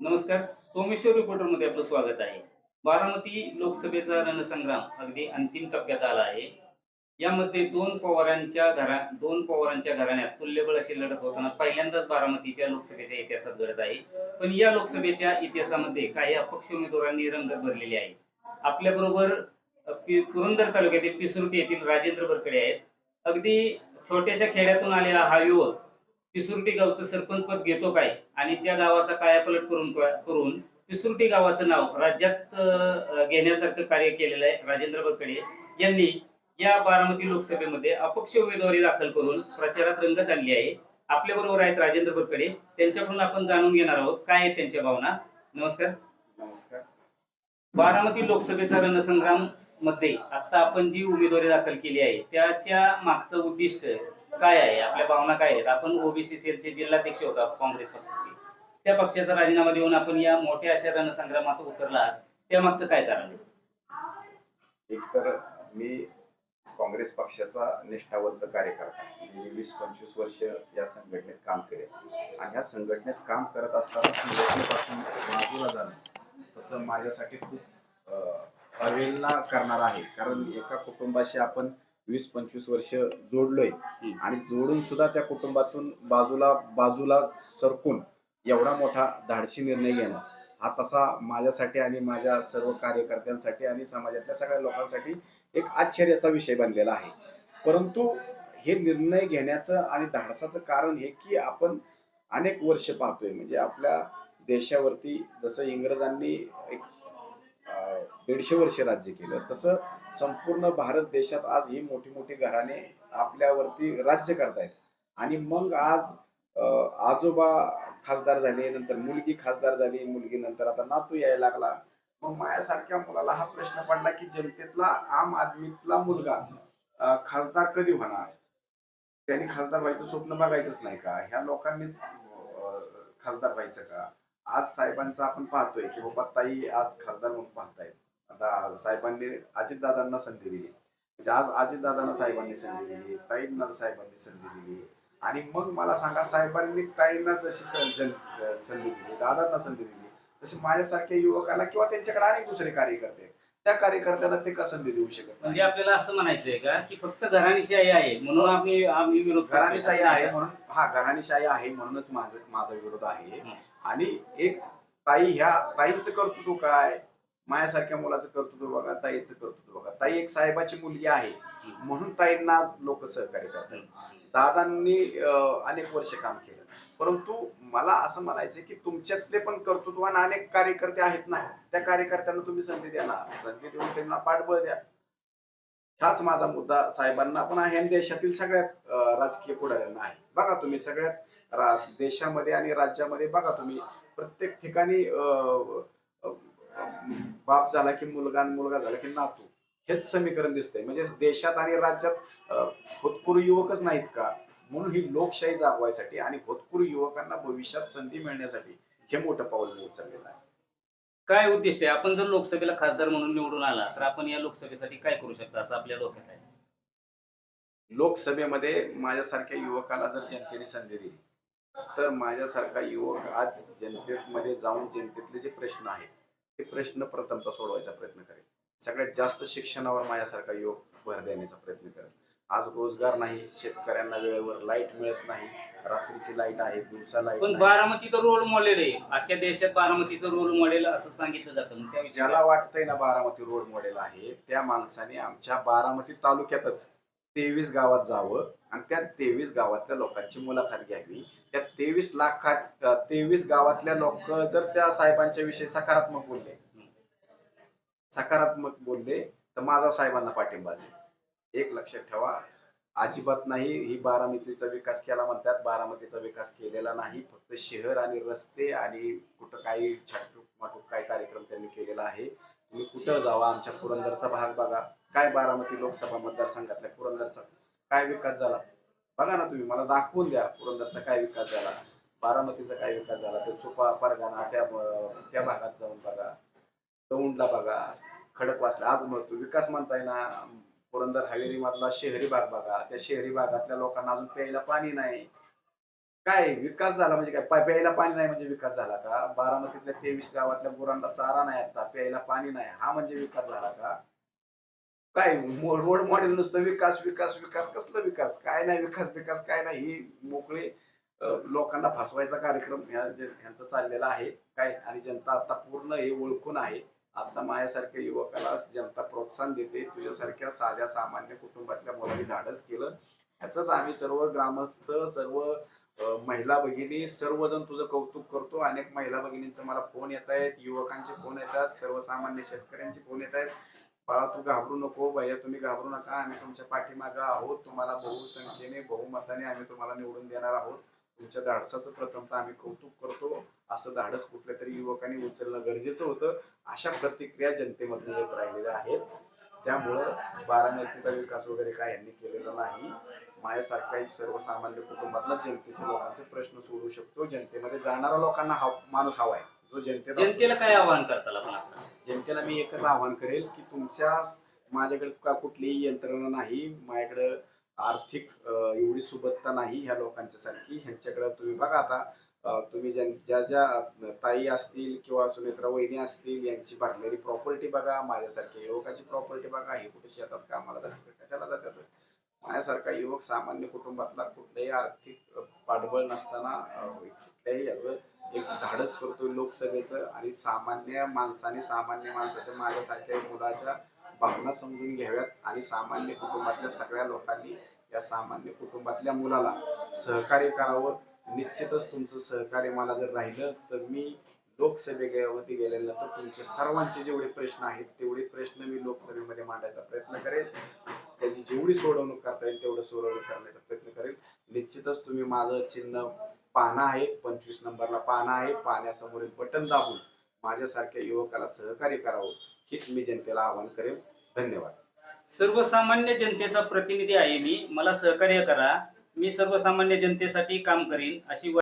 नमस्कार सोमेश्वर रिपोर्टरमध्ये आपलं स्वागत आहे. बारामती लोकसभेचा रणसंग्राम अगदी अंतिम टप्प्यात आला आहे. यामध्ये दोन पवारांच्या घरा दोन पवारांच्या घराण्यात तुल्यबळ अशी लढत होताना पहिल्यांदाच बारामतीच्या लोकसभेच्या इतिहासात घडत आहे. पण या लोकसभेच्या इतिहासामध्ये काही अपक्ष उमेदवारांनी रंगत भरलेली आहे आपल्याबरोबर पुरंदर तालुक्यातील पिसुर्टी येथील राजेंद्र बरकडे आहेत. अगदी छोट्याशा खेड्यातून आलेला हा युवक पिसुर्टी गावचं सरपंच पद घेतो काय? आणि त्या गावाचा कायापलट करून करून पिसुर्टी गावाचं नाव राज्यात घेण्यासारखं कार्य केलेलं आहे राजेंद्र बरकडे यांनी या बारामती लोकसभेमध्ये अपक्ष उमेदवारी दाखल करून प्रचारात रंगत आणली आहे. आपल्या बरोबर आहेत राजेंद्र बरकडे. त्यांच्याकडून आपण जाणून घेणार आहोत काय आहेत त्यांच्या भावना. नमस्कार. नमस्कार. बारामती लोकसभेचा रणसंग्राममध्ये आता आपण जी उमेदवारी दाखल केली आहे त्याच्या मागचं उद्दिष्ट काय आहे? आपल्या भावना काय आहेत? आपण ओबीसी सेलचे जिल्हाध्यक्ष होता काँग्रेस पक्षाचे. त्या पक्षाचा राजीनामा देऊन आपण या मोठ्या अशा रणसंग्रामात उतरला. त्या मागचं काय कारण आहे? एक तर मी काँग्रेस पक्षाचा निष्ठावंत कार्यकर्ता. मी वीस पंचवीस वर्ष या संघटनेत काम केले. आणि ह्या संघटनेत काम करत असताना संघटनेपासून बाजूला जाणं. तसं माझ्यासाठी खूप अवेलना करणार आहे. कारण एका कुटुंबाशी आपण वीस पंचवीस वर्ष जोडलोय. आणि जोडून सुद्धा त्या कुटुंबातून बाजूला बाजूला सरकून एवढा मोठा धाडसी निर्णय घेणं हा तसा माझ्यासाठी आणि माझ्या सर्व कार्यकर्त्यांसाठी आणि समाजातल्या सगळ्या लोकांसाठी एक आश्चर्याचा विषय बनलेला आहे. परंतु हे निर्णय घेण्याचं आणि धाडसाचं कारण हे की आपण अनेक वर्ष पाहतोय. म्हणजे आपल्या देशावरती जसं इंग्रजांनी एक दीडशे वर्ष राज्य केलं. तसं संपूर्ण भारत देशात आज ही मोठी मोठी घराणे आपल्यावरती राज्य करतायत. आणि मग आज आजोबा खासदार झाले नंतर मुलगी खासदार झाली मुलगी नंतर आता नातू यायला लागला. मग माझ्यासारख्या मुलाला हा प्रश्न पडला की जनतेतला आम आदमीतला मुलगा खासदार कधी होणार? त्यांनी खासदार व्हायचं स्वप्न बघायचंच नाही का? ह्या लोकांनीच खासदार व्हायचं का? आज साहेबांचं आपण पाहतोय की बाबा ताई आज खासदार म्हणून पाहतायत. साहेबांनी अजितदादांना संधी दिली म्हणजे आज अजितदादांना साहेबांनी संधी दिली ताईंना साहेबांनी संधी दिली आणि मग मला सांगा साहेबांनी ताईंना जशी संधी दिली दादांना संधी दिली तशी माझ्यासारख्या युवकाला किंवा त्यांच्याकडे अनेक दुसरे कार्यकर्ते. त्या कार्यकर्त्यांना ते का संधी देऊ शकत? म्हणजे आपल्याला असं म्हणायचंय का की फक्त घराणीशाही आहे म्हणून आम्ही आम्ही विरोध. घराणीशाही आहे म्हणून हा घराणीशाही आहे म्हणूनच माझं माझा विरोध आहे. आणि एक ताई ह्या ताईंचं कर्तृत्व काय माझ्यासारख्या मुलाचं कर्तृत्व बघा ताईचं कर्तृत्व बघा. ताई एक साहेबाची मुलगी आहे म्हणून ताईंना आज लोक सहकार्य करतात. दादांनी अनेक वर्ष काम केलं. परंतु मला असं म्हणायचं की तुमच्यातले पण कर्तृत्वान अनेक कार्यकर्ते आहेत ना त्या कार्यकर्त्यांना तुम्ही संधी द्या ना. संधी देऊन त्यांना पाठबळ द्या. हाच माझा मुद्दा साहेबांना पण आहे आणि देशातील सगळ्याच राजकीय पुढाऱ्यांना आहे. बघा तुम्ही सगळ्याच रा- देशामध्ये आणि राज्यामध्ये बघा तुम्ही. प्रत्येक ठिकाणी बाप झाला की मुलगा आणि मुलगा झाला की नातू. हेच समीकरण दिसतंय. म्हणजे देशात आणि राज्यात होतकरू युवकच नाहीत का? म्हणून ही लोकशाही जागवायसाठी आणि होतकरू युवकांना भविष्यात संधी मिळण्यासाठी हे मोठं पाऊल मी उचललेलं आहे. काय उद्दिष्ट आहे? आपण जर लोकसभेला खासदार म्हणून निवडून आला तर आपण या लोकसभेसाठी काय करू शकता असं आपल्या डोक्यात आहे? लोकसभेमध्ये माझ्यासारख्या युवकाला जर जनतेने संधी दिली तर माझ्यासारखा युवक आज जनतेमध्ये जाऊन जनतेतले जे प्रश्न आहेत प्रश्न प्रथमतः सोडवायचा प्रयत्न करेल. सगळ्यात जास्त शिक्षणावर माझ्यासारखा युवक भर देण्याचा प्रयत्न करेल. आज रोजगार नाही शेतकऱ्यांना वेळेवर लाइट मिळत नाही रात्रीची लाइट आहे दिवसा लाइट पण नाही. बारामती तर रोल मॉडेल आहे. अख्ख्या देशात बारामतीचं रोल मॉडेल असं सांगितलं जातं. त्या ज्याला वाटतंय ना बारामती रोड मॉडेल आहे त्या माणसाने आमच्या बारामती तालुक्यातच तेवीस गावात जावं आणि त्या तेवीस गावातल्या लोकांची मुलाखत घ्यावी. त्या तेवीस लाखात तेवीस गावातल्या लोक जर त्या साहेबांच्या विषयी सकारात्मक बोलले सकारात्मक बोलले तर माझा साहेबांना पाठिंबा असेल. एक लक्षात ठेवा अजिबात नाही ही बारामतीचा विकास केला म्हणतात बारामतीचा विकास केलेला नाही फक्त शहर आणि रस्ते आणि कुठं काही छाटूक माटूक काय कार्यक्रम त्यांनी केलेला आहे. तुम्ही कुठं जावा आमच्या पुरंदरचा भाग बघा. काय बारामती लोकसभा मतदारसंघातल्या पुरंदरचा काय विकास झाला? बघा ना तुम्ही मला दाखवून द्या पुरंदरचा काय विकास झाला बारामतीचा काय विकास झाला तर सुपा परगणा त्या त्या भागात जाऊन बघा दौंडला बघा खडकवासला आज म्हणतो विकास म्हणताय ना पुरंदर हवेली मधला शहरी भाग बघा त्या शहरी भागातल्या लोकांना अजून प्यायला पाणी नाही. काय विकास झाला म्हणजे काय? प्यायला पाणी नाही म्हणजे विकास झाला का? बारामतीतल्या तेवीस गावातल्या गुरांना चारा नाही आता प्यायला पाणी नाही हा म्हणजे विकास झाला का? काय रोड मॉडेल नुसतं विकास विकास विकास कसलं विकास? काय नाही विकास विकास काय नाही. हे मोकळे लोकांना फसवायचा कार्यक्रम ह्यांचा चाललेला आहे. काय? आणि जनता आता पूर्ण हे ओळखून आहे. आता माझ्यासारख्या युवकाला जनता प्रोत्साहन देते. तुझ्यासारख्या साध्या सामान्य कुटुंबातल्या मुलांनी धाडस केलं. ह्याच आम्ही सर्व ग्रामस्थ सर्व महिला भगिनी सर्वजण तुझं कौतुक करतो. अनेक महिला भगिनींचा मला फोन येत आहेत युवकांचे फोन येतात सर्वसामान्य शेतकऱ्यांचे फोन येत आहेत. बाळा तू घाबरू नको भैया तुम्ही घाबरू नका. आम्ही तुमच्या पाठीमागं आहोत. तुम्हाला बहुसंख्येने बहुमताने आम्ही तुम्हाला निवडून देणार आहोत. तुमच्या धाडसाचं प्रथमतः आम्ही कौतुक करतो. असं धाडस कुठल्या तरी युवकांनी उचलणं गरजेचं होतं. अशा प्रतिक्रिया जनतेमधून येत राहिलेल्या आहेत. त्यामुळं बारामतीचा विकास वगैरे काय यांनी केलेला नाही. माझ्यासारख्या सर्वसामान्य कुटुंबातला जनतेचे लोकांचे प्रश्न सोडू शकतो. जनतेमध्ये जाणारा लोकांना हा माणूस हवा आहे. जो जनतेत जनतेला काय आवाहन करताल आपण? जनतेला मी एकच आवाहन करेल की तुमच्या माझ्याकडे का कुठलीही यंत्रणा नाही माझ्याकडं आर्थिक एवढी सुबत्ता नाही ह्या लोकांच्या सारखी ह्यांच्याकडे तुम्ही बघा आता तुम्ही ज्या ज्या ज्या ताई असतील किंवा सुमित्रा वहिनी असतील यांची भरलेली प्रॉपर्टी बघा माझ्यासारख्या युवकाची प्रॉपर्टी बघा हे कुठे शेतात कामाला जातात कशाला जातात. माझ्यासारखा युवक सामान्य कुटुंबातला कुठल्याही आर्थिक पाठबळ नसताना कुठल्याही याचं एक धाडस करतोय लोकसभेचं आणि सामान्य माणसाने सामान्य माणसाच्या माझ्यासारख्या मुलाच्या भावना समजून घ्याव्यात आणि सामान्य कुटुंबातल्या सगळ्या लोकांनी या सामान्य कुटुंबातल्या मुलाला सहकार्य करावं. निश्चितच तुमचं सहकार्य मला जर राहिलं तर मी लोकसभेवरती गेल्यानंतर तुमचे सर्वांचे जेवढे प्रश्न आहेत तेवढे प्रश्न मी लोकसभेमध्ये मांडायचा प्रयत्न करेल. त्याची जेवढी सोडवणूक करता येईल तेवढं सोडवणूक करण्याचा प्रयत्न करेल. निश्चितच तुम्ही माझं चिन्ह पाना आहे पंचवीस नंबरला पाना आहे पाण्यासमोरील बटन दाबून माझ्यासारख्या युवकाला सहकार्य करावं हीच मी जनतेला आवाहन करेल धन्यवाद. सर्वसामान्य जनतेचा प्रतिनिधी आहे मी. मला सहकार्य करा. मी सर्वसामान्य जनतेसाठी काम करीन अशी